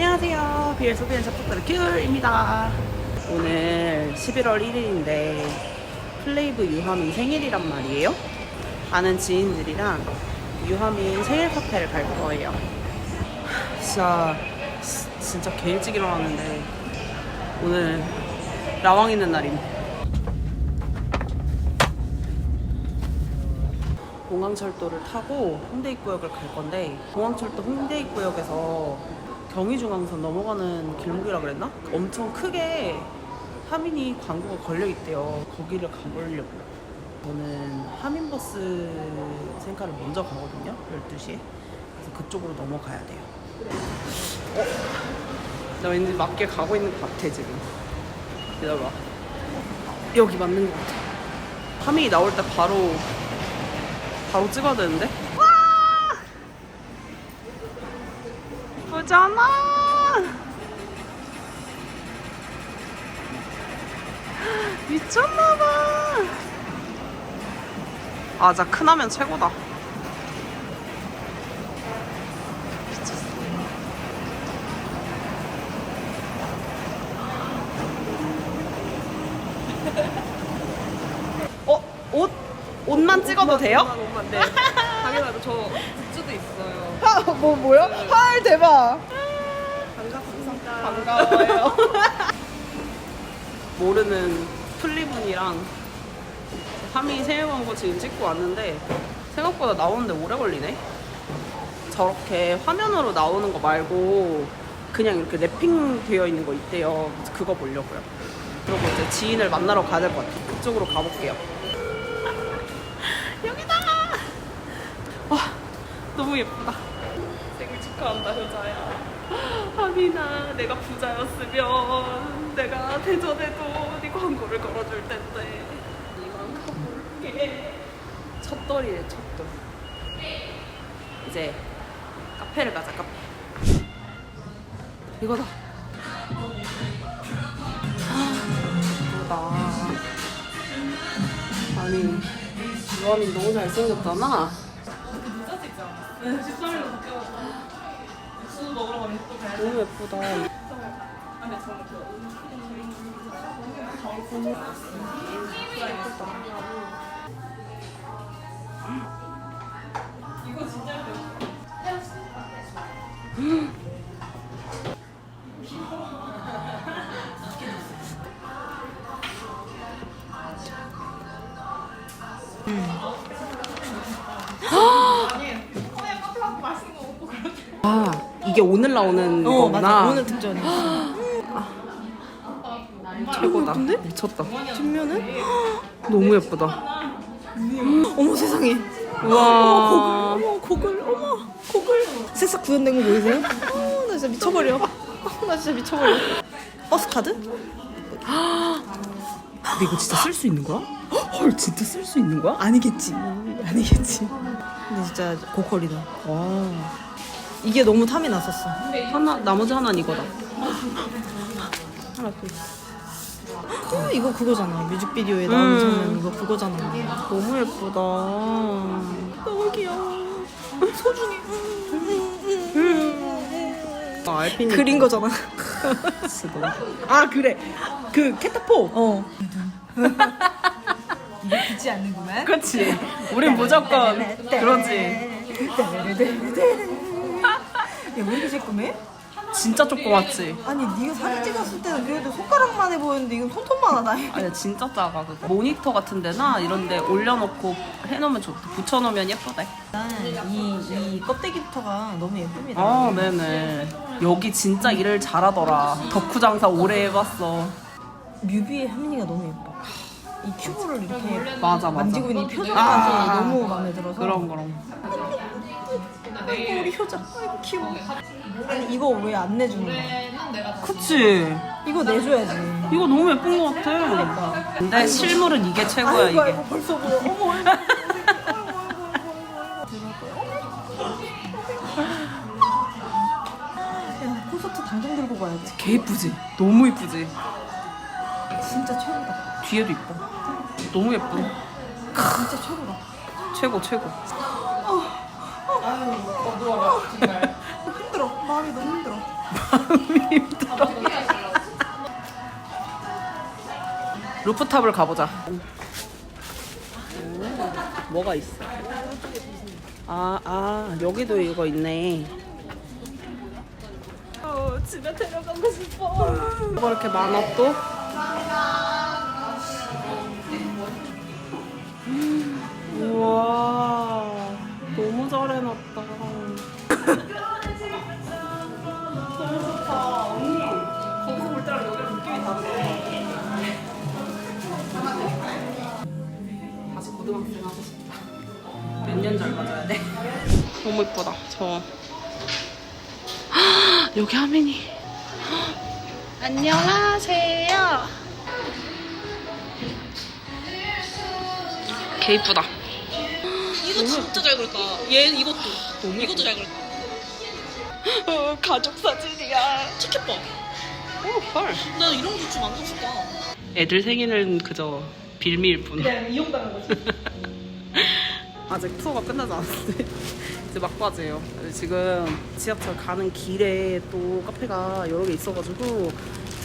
안녕하세요. 비엘 소비엔 샵부터 큐입니다. 오늘 11월 1일인데 플레이브 유하민 생일이란 말이에요. 아는 지인들이랑 유하민 생일 카페를 갈 거예요. 진짜 시- 진짜 개 일찍 일어났는데 오늘 라왕 있는 날임. 공항철도를 타고 홍대 입구역을 갈 건데 공항철도 홍대 입구역에서 경의중앙선 넘어가는 길목이라 그랬나? 엄청 크게 하민이 광고가 걸려 있대요. 거기를 가보려고요. 저는 하민버스 생가를 먼저 가거든요. 12시에. 그래서 그쪽으로 넘어가야 돼요. 어? 나 왠지 맞게 가고 있는 것 같아 지금. 기다려봐. 여기 맞는 것 같아. 하민이 나올 때 바로 바로 찍어야 되는데? 와! 보잖아! 미쳤나봐! 아, 진짜 큰하면 최고다. 미쳤어. 어? 옷? 옷만 돼요? 옷만 네. 당연하죠. 저. 뭐 뭐요? 헐 대박. 반갑습니다. 반가워요. 모르는 플리분이랑 3위 생일 광고 지금 찍고 왔는데 생각보다 나오는데 오래 걸리네. 저렇게 화면으로 나오는 거 말고 그냥 이렇게 랩핑 되어 있는 거 있대요. 그거 보려고요. 그리고 이제 지인을 만나러 가야 될 것 같아요. 그쪽으로 가볼게요. 여기다! 와, 너무 예쁘다. 축하한다, 효자야. 하민아, 내가 부자였으면 내가 대전에도 네 광고를 걸어줄 텐데. 이만큼 볼게. 첫돌이네, 첫돌. 이제 카페를 가자, 카페. 이거다. 이거다. 아니, 유아민 너무 잘생겼잖아. 너무 예쁘다. 아, 이게 오늘 나오는 어 거구나. 맞아 오늘 특전이 최고다. 미쳤다. 뒷면은 너무 예쁘다. 어머 세상에 와. 어머 고글 어머 고글 새싹 구현된 거 보이세요? 어, 나 진짜 미쳐버려 어, 나 진짜 미쳐버려 버스 카드? 근데 이거 진짜 쓸 수 있는 거야? 헐, 진짜 쓸 수 있는 거야? 아니겠지 아니겠지 근데 진짜 고퀄이다 와. 이게 너무 탐이 났었어 하나, 나머지 하나는 이거다. 하나 또 있어. 어, 이거 그거잖아 뮤직비디오에 나오는 음. 장면 이거 그거잖아 너무 예쁘다. 너무 귀여워 소중해 아, 알핀이. 그린 거잖아 진짜 너무. 아, 그래. 그 캐타포. 어 이거 듣지 않는구만 그렇지. 우린 무조건 그러지. 야왜 이렇게 쬐끔해? 진짜 조그맣지. 아니 네가 사진 찍었을 때는 그래도 손가락만 해 보였는데 이건 손톱만 하다 아니 진짜 작아 그거. 모니터 같은 데나 이런 데 올려놓고 해놓으면 좋다. 붙여놓으면 예쁘대. 이, 이 껍데기부터가 너무 예쁩니다 아 네네. 여기 진짜 일을 잘하더라. 덕후 장사 오래 해봤어. 뮤비의 하민이가 너무 예뻐 이 큐브를 이렇게 맞아 맞아. 만지고 있는 이 표정까지 아. 너무 마음에 들어서 그럼 그럼. 아이고 우리 효자 아이고 귀여워 아니 이거 왜 안 내주는 거야 그치. 이거 내줘야지 이거 너무 예쁜 것 같아. 근데 실물은 이게 최고야 아이고 이게. 아이고 벌써 보여 어머 아이고 야 콘서트 당장 들고 가야지 개 예쁘지? 너무 예쁘지? 진짜 최고다 뒤에도 이뻐. 너무 예뻐. 진짜 최고다 최고 최고. 힘들어 마음이 너무 힘들어 마음이 힘들어. 루프탑을 가보자. 오, 뭐가 있어? 아, 아, 여기도 이거 있네. 어, 집에 데려가고 싶어. 뭐가 이렇게 많아 또? 몇년 젊어져야 돼? 너무 이쁘다, 저. 여기 화면이. 안녕하세요. 개 이쁘다. 이거 진짜 잘 그렸다. 얘 이것도. 너무 이것도 잘 그렸다. 어, 가족 사진이야. 티켓 봐. 오, 헐. 나 이런 거 좀 만들고 싶다. 애들 생일은 그저 빌미일 뿐. 그냥 이용당한 거지. 아직 투어가 끝나지 않았는데 이제 막바지예요. 지금 지하철 가는 길에 또 카페가 여러 개 있어가지고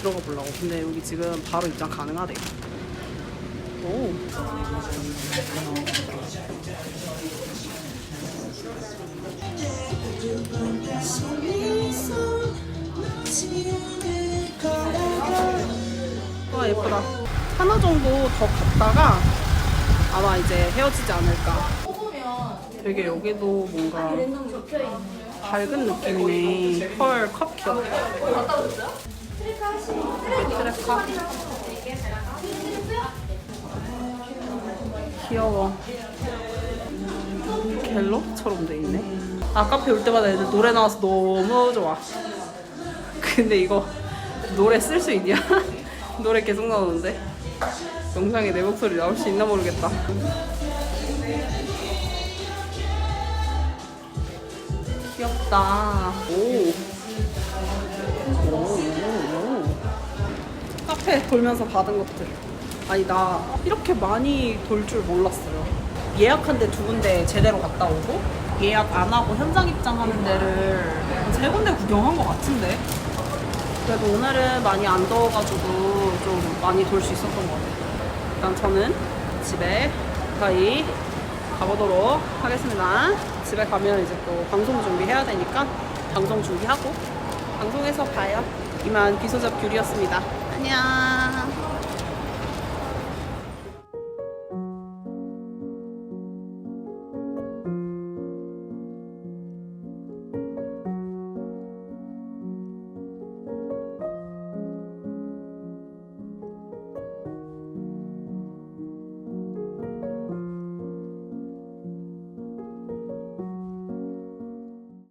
들어가 보려고. 근데 여기 지금 바로 입장 가능하대요. 오. 와 예쁘다. 하나 정도 더 갔다가 아마 이제 헤어지지 않을까. 되게 여기도 뭔가 밝은 느낌이네. 펄 컵 귀엽다. 트레카. 귀여워. 갤럽처럼 돼 있네. 아 카페 올 때마다 애들 노래 나와서 너무 좋아. 근데 이거 노래 쓸 수 있냐? 노래 계속 나오는데 영상에 내 목소리 나올 수 있나 모르겠다. 귀엽다. 오. 오, 오, 오. 카페 돌면서 받은 것들. 아니 나 이렇게 많이 돌 줄 몰랐어요. 예약한 데 두 군데 제대로 갔다 오고 예약 안 하고 현장 입장하는 데를 한세 군데 구경한 것 같은데. 그래도 오늘은 많이 안 더워가지고 좀 많이 돌 수 있었던 것 같아요. 일단 저는 집에 가까이 가보도록 하겠습니다. 집에 가면 이제 또 방송 준비해야 되니까 방송 준비하고 방송에서 봐요. 이만 비소잡 귤이었습니다. 안녕.